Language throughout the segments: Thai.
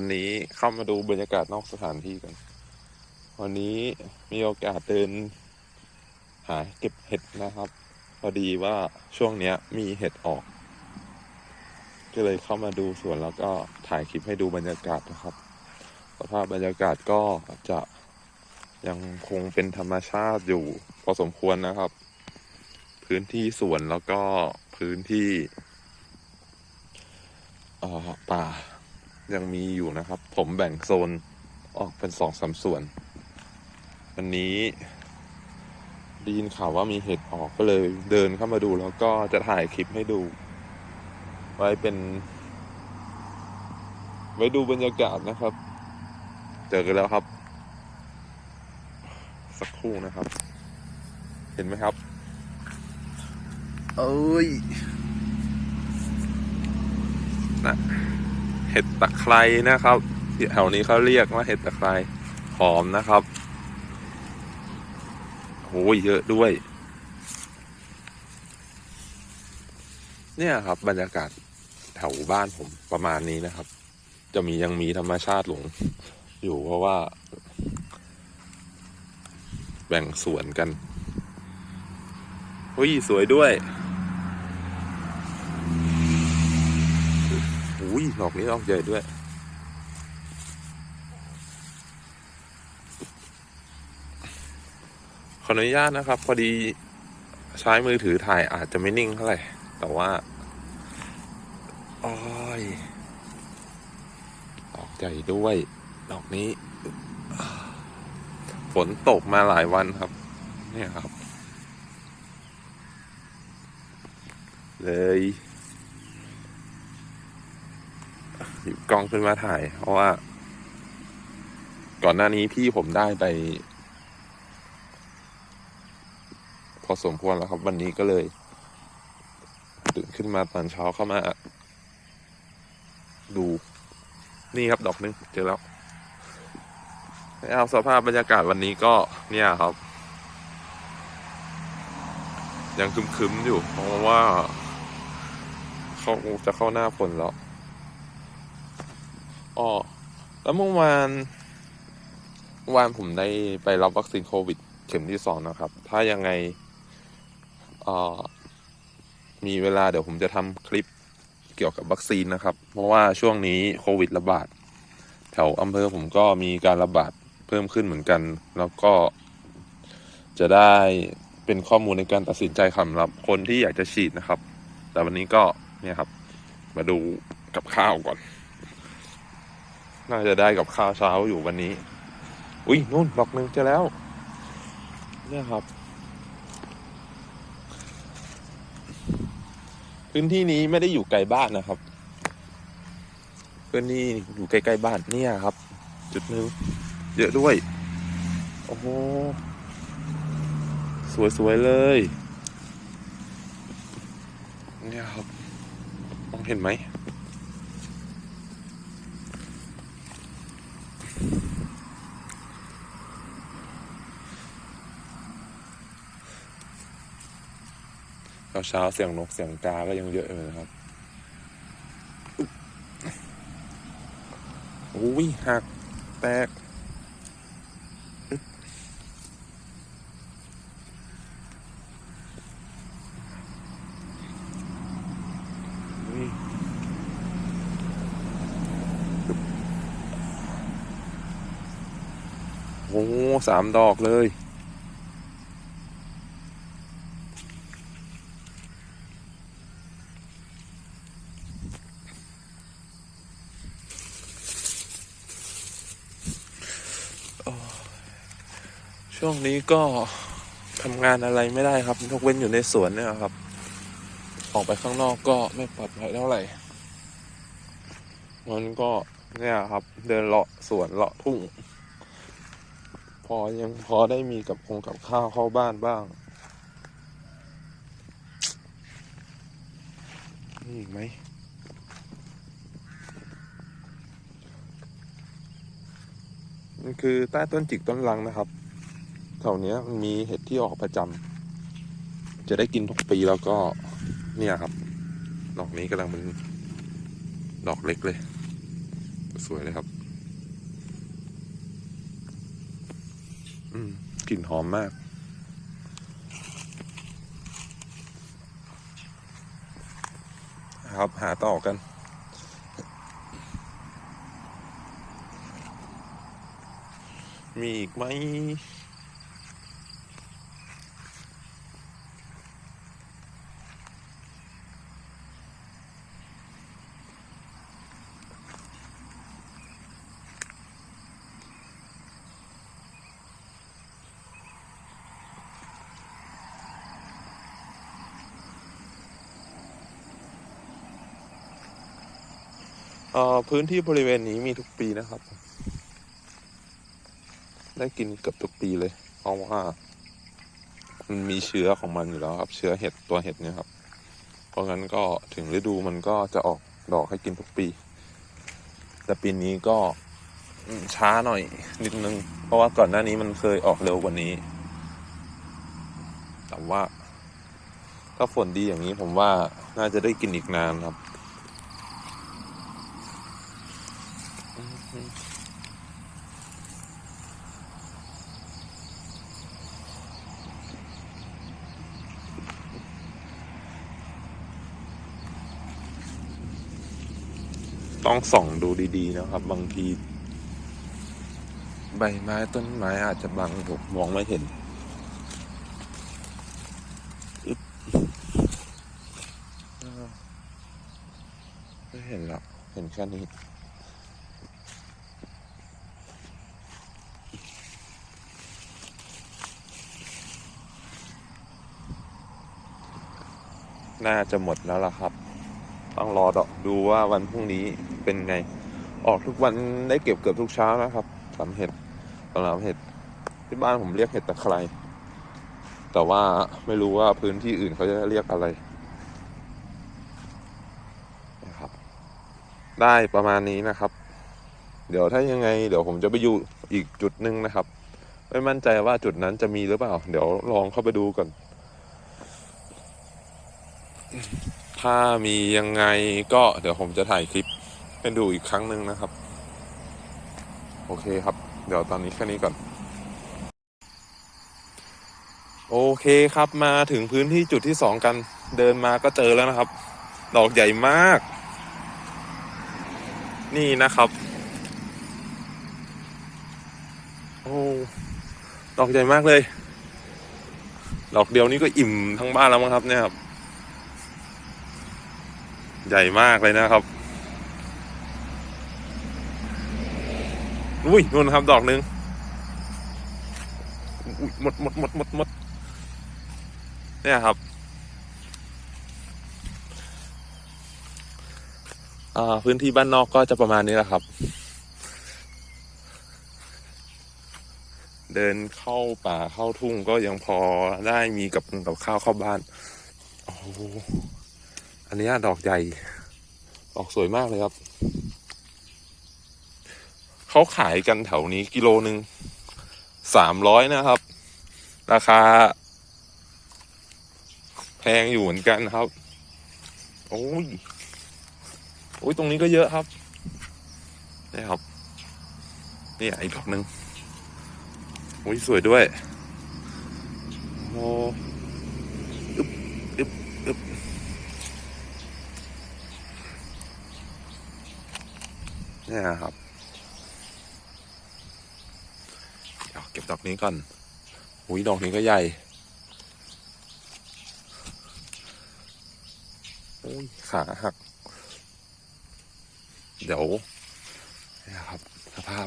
วันนี้เข้ามาดูบรรยากาศนอกสถานที่กัน วันนี้มีโอกาสเดิน หาเก็บเห็ดนะครับ พอดีว่าช่วงเนี้ยมีเห็ดออก ก็เลยเข้ามาดูสวนแล้วก็ถ่ายคลิปให้ดูบรรยากาศนะครับสภาพบรรยากาศก็จะยังคงเป็นธรรมชาติอยู่ พอสมควรนะครับ พื้นที่สวนแล้วก็พื้นที่ออป่า ยังมีอยู่นะครับ ผมแบ่งโซนออกเป็นสองสามส่วน วันนี้ได้ยินข่าวว่ามีเห็ดออกก็เลยเดินเข้ามาดูแล้วก็จะถ่ายคลิปให้ดู ไว้เป็น ไว้ดูบรรยากาศนะครับ เจอกันแล้วครับ สักครู่นะครับ เห็นไหมครับ เอ้ยนะ เห็ดตะไคร้นะครับที่แถวนี้เขาเรียกว่าเห็ดตะไคร้หอมนะครับโอ้ยเยอะด้วย เนี่ยครับ บรรยากาศแถวบ้านผมประมาณนี้นะครับ จะมียังมีธรรมชาติหลง อยู่เพราะว่า แบ่งสวนกันเฮ้ยสวยด้วยอุ้ย ดอกนี้ดอกใหญ่ด้วย ขออนุญาตนะครับ พอดีใช้มือถือถ่ายอาจจะไม่นิ่งเท่าไหร่ แต่ว่าอ้อยดอกใหญ่ด้วย ดอกนี้ ฝนตกมาหลายวันครับ เนี่ยครับ เลย หยิบกล้องขึ้นมาถ่าย เพราะว่า ก่อนหน้านี้พี่ผมได้ไป พอสมควรแล้วครับ วันนี้ก็เลย ตื่นขึ้นมาตอนเช้าเข้ามา ดู นี่ครับดอกนึงเจอแล้วเอาสภาพบรรยากาศวันนี้ก็เนี่ยครับ ยังคึมๆอยู่ เพราะว่า เขาจะเข้าหน้าฝนแล้ว แล้วเมื่อวานวานผมได้ไปรับวัคซีนโควิด เข็มที่สองนะครับ ถ้ายังไงมีเวลาเดี๋ยวผมจะทำคลิปเกี่ยวกับวัคซีนนะครับ เพราะว่าช่วงนี้โควิดระบาด แถวอำเภอผมก็มีการระบาดเพิ่มขึ้นเหมือนกัน แล้วก็จะได้เป็นข้อมูลในการตัดสินใจสำหรับคนที่อยากจะฉีดนะครับ แต่วันนี้ก็เนี่ยครับ มาดูกับข้าวก่อน น่าจะได้กับข้าวเช้าอยู่วันนี้ อุ้ยนู่นดอกหนึ่งเจอแล้ว เนี่ยครับ พื้นที่นี้ไม่ได้อยู่ไกลบ้านนะครับพื้นที่อยู่ใกล้ๆบ้านเนี่ยครับ จุดนึงเยอะด้วย โอ้โห สวยๆเลย เนี่ยครับ มองเห็นไหม เช้าเสียงนกเสียงกาก็ยังเยอะอยู่นะครับอุ้ยหักแตกนี่โอ้สามดอกเลย ช่วงนี้ก็ทำงานอะไรไม่ได้ครับยกเว้นอยู่ในสวนเนี่ยครับ ออกไปข้างนอกก็ไม่ปลอดภัยเท่าไหร่มันก็เนี่ยครับ เดินเลาะสวนเลาะทุ่ง พอยังพอได้มีกับคงกับข้าวเข้าบ้านบ้างนี่อีกไหมมันคือใต้ต้นจิกต้นลังนะครับ แถวเนี้ยมันมีเห็ดที่ออกประจำจะได้กินทุกปีแล้วก็เนี่ยครับ ดอกนี้กำลังเป็นดอกเล็กเลย สวยเลยครับ อืมกลิ่นหอมมากครับหาต่อกัน มีอีกไหม พื้นที่บริเวณนี้มีทุกปีนะครับ ได้กินเกือบทุกปีเลยเพราะว่ามันมีเชื้อของมันอยู่แล้วครับ เชื้อเห็ดตัวเห็ดเนี่ยครับ เพราะงั้นก็ถึงฤดูมันก็จะออกดอกให้กินทุกปี แต่ปีนี้ก็ช้าหน่อยนิดนึง เพราะว่าก่อนหน้านี้มันเคยออกเร็วกว่านี้ แต่ว่า ถ้าฝนดีอย่างนี้ผมว่าน่าจะได้กินอีกนานครับ ต้องส่องดูดีๆนะครับ บางที ใบไม้ต้นไม้อาจจะบังผมมองไม่เห็นอึ๊บอ้าวไม่เห็นแล้วเห็นแค่นี้ น่าจะหมดแล้วล่ะครับ ต้องรอดดูว่าวันพรุ่งนี้เป็นไง ออกทุกวันได้เก็บเกือบทุกเช้านะครับสำเห็ดสำหรับเห็ดที่บ้านผมเรียกเห็ดตะไคร้แต่ว่าไม่รู้ว่าพื้นที่อื่นเขาจะเรียกอะไรนะครับ ได้ประมาณนี้นะครับ เดี๋ยวถ้ายังไง เดี๋ยวผมจะไปอยู่อีกจุดหนึ่งนะครับ ไม่มั่นใจว่าจุดนั้นจะมีหรือเปล่า เดี๋ยวลองเข้าไปดูก่อน ถ้ามียังไงก็เดี๋ยวผมจะถ่ายคลิปให้ดูอีกครั้งหนึ่งนะครับ โอเคครับ เดี๋ยวตอนนี้แค่นี้ก่อน โอเคครับมาถึงพื้นที่จุดที่สองกัน เดินมาก็เจอแล้วนะครับ ดอกใหญ่มาก นี่นะครับ โอ้ดอกใหญ่มากเลย ดอกเดียวนี้ก็อิ่มทั้งบ้านแล้วมั้งครับเนี่ยครับ ใหญ่มากเลยนะครับอุ้ยนู่นครับดอกหนึ่งอุ๊ยหมดหมดหมดหมดหมดเนี่ยครับอ่าพื้นที่บ้านนอกก็จะประมาณนี้แหละครับ เดินเข้าป่าเข้าทุ่งก็ยังพอได้มีกับกับข้าวเข้าบ้าน โอ้ อันนี้ดอกใหญ่ดอกสวยมากเลยครับ เขาขายกันแถวนี้กิโลหนึ่งสามร้อยนะครับ ราคา แพงอยู่เหมือนกันครับ โอ้ย โอ้ยตรงนี้ก็เยอะครับนี่ครับ นี่อีกดอกหนึ่งโอ้ยสวยด้วย โอ้บอึบอึบ เนี่ยครับเดี๋ยวเก็บดอกนี้ก่อนอุ้ยดอกนี้ก็ใหญ่โอ้ยขาหัก เดี๋ยวนี่ครับสภาพ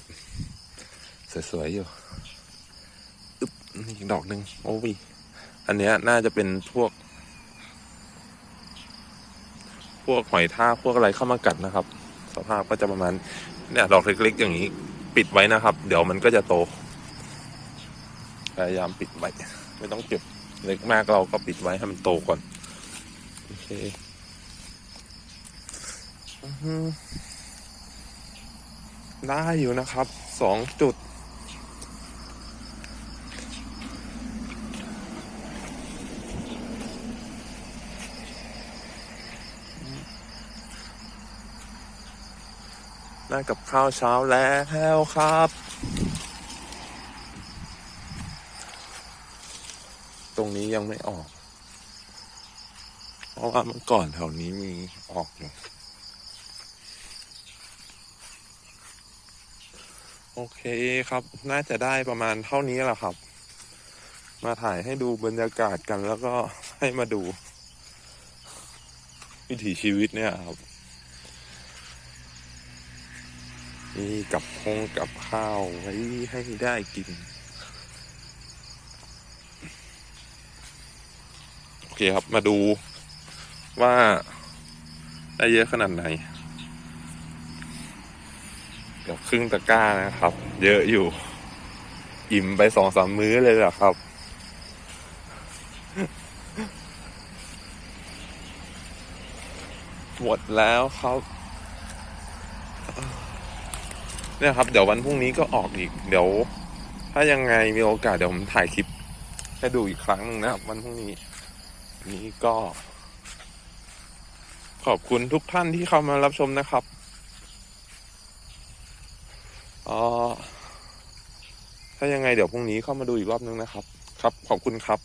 สวย ๆ อยู่อึ๊บนี่อีกดอกหนึ่งโอ้ยอันเนี้ยน่าจะเป็นพวก พวกหอยท่าพวกอะไรเข้ามากัดนะครับ สภาพก็จะประมาณเนี่ยดอกเล็กๆอย่างนี้ ปิดไว้นะครับ เดี๋ยวมันก็จะโตพยายามปิดไว้ ไม่ต้องเก็บเล็กมากเราก็ปิดไว้ให้มันโตก่อนโอเคได้อยู่นะครับสองจุด ได้กับข้าวเช้าแล้วครับ ตรงนี้ยังไม่ออก เพราะว่าเมื่อก่อนแถวนี้มีออกอยู่ โอเคครับ น่าจะได้ประมาณเท่านี้แหละครับ มาถ่ายให้ดูบรรยากาศกันแล้วก็ให้มาดู วิถีชีวิตเนี่ยครับ มีกับพงกับข้าวไว้ให้ได้กิน โอเคครับมาดูว่าได้เยอะขนาดไหนเกือบครึ่งตะกร้านะครับ เยอะอยู่ อิ่มไปสองสามมื้อเลยแหละครับ หมดแล้วครับ เนี่ยครับ เดี๋ยววันพรุ่งนี้ก็ออกอีก เดี๋ยว ถ้ายังไงมีโอกาสเดี๋ยวผมถ่ายคลิปให้ดูอีกครั้งหนึ่งนะครับ วันพรุ่งนี้นี้ก็ ขอบคุณทุกท่านที่เข้ามารับชมนะครับเออถ้ายังไงเดี๋ยวพรุ่งนี้เข้ามาดูอีกรอบนึงนะครับ ครับ ขอบคุณครับ